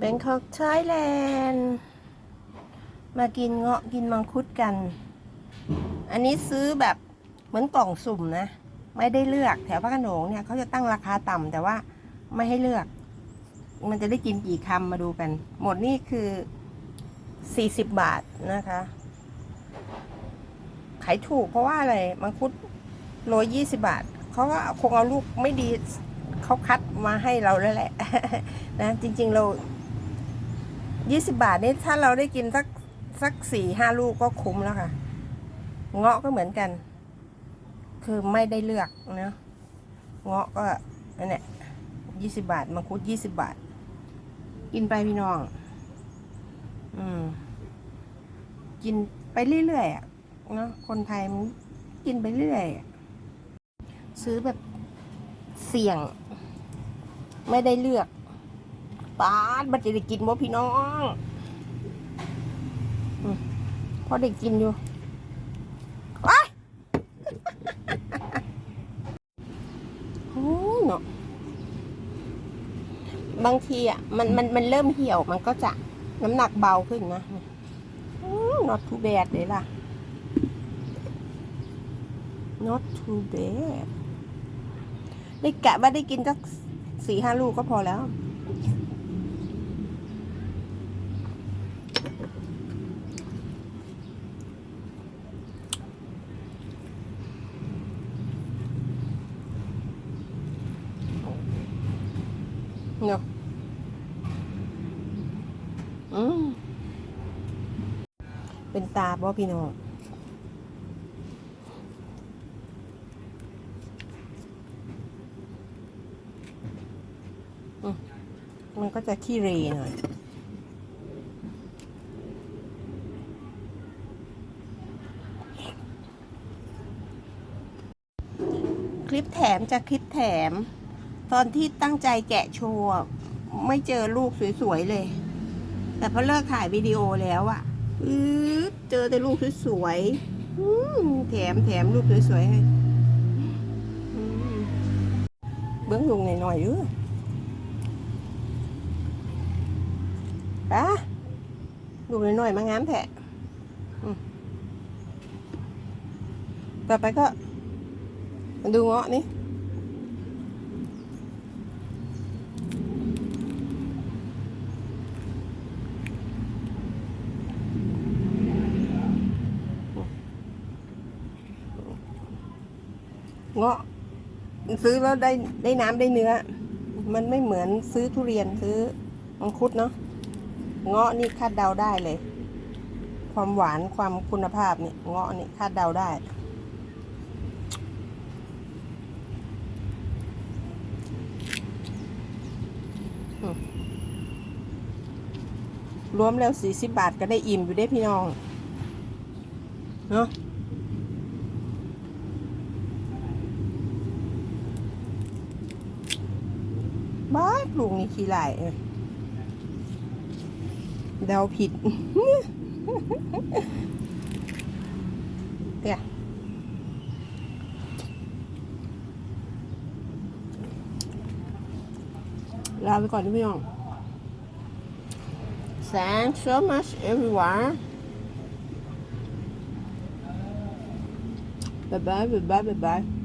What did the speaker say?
แบงคอกไทยแลนด์มากินเงาะกินมังคุดกัน อันนี้ซื้อแบบเหมือนกล่องสุ่มนะ ไม่ได้เลือกแถวพระโขนงเนี่ยเขาจะตั้งราคาต่ำแต่ว่าไม่ให้เลือก มันจะได้กินกี่คำมาดูกัน หมดนี่คือ 40 บาทนะคะ ขายถูกเพราะว่าอะไรมังคุดโลยี่สิบาทเขาก็คงเอาลูกไม่ดีเขาคัดมาให้เราแล้วแหละ นะ จริง ๆ เรา 20บาทนี่ถ้าเราได้กินสักสักสี่ห้าลูกก็คุ้มแล้วค่ะ เงาะก็เหมือนกัน คือไม่ได้เลือกนะเงาะก็นั่นแหละยี่สิบาทมังคุดยี่สิบาท กินไปพี่น้อง อืม กินไปเรื่อยๆอะเนาะคนไทยมันกินไปเรื่อยซื้อแบบเสี่ยง ไม่ได้เลือก ปาดบัดจะได้กินบ่พี่น้องอพอได้กินอยู่ว้าโอ้เนาะบางทีอะมันมันมันเริ่มเหี่ยวมันก็จะน้ำหนักเบาขึ้นนะอืม not too bad เลยล่ะ not too bad ได้กะว่าได้กินสักสี่ห้าลูกก็พอแล้ว เนาะอืมเป็นตาบ่พี่น้องอืมมันก็จะขี้เรหน่อยคลิปแถมจะคลิปแถม ตอนที่ตั้งใจแกะโชว์ไม่เจอลูกสวยๆเลย แต่พอเลิกถ่ายวิดีโอแล้วอะอือเจอแต่ลูกสวยๆแถมแถมลูกสวยๆให้เบื้องลุงหน่อยๆด้อปะลูกหน่อยๆมางามแทะต่อไปก็มาดูเงาะนี่ เงาะซื้อแล้วได้ได้น้ำได้เนื้อ มันไม่เหมือนซื้อทุเรียนซื้อมังคุดเนาะเงาะนี่คาดเดาได้เลย ความหวานความคุณภาพเนี่ยเงาะนี่คาดเดาได้ รวมแล้วสี่สิบบาทก็ได้อิ่มอยู่ได้พี่น้อง เนาะ บ้าลุงนี่ขี้ไหลเดาผิดเนี่ยลาไปก่อนพี่น้อง Thanks so much everyone Bye bye bye bye bye bye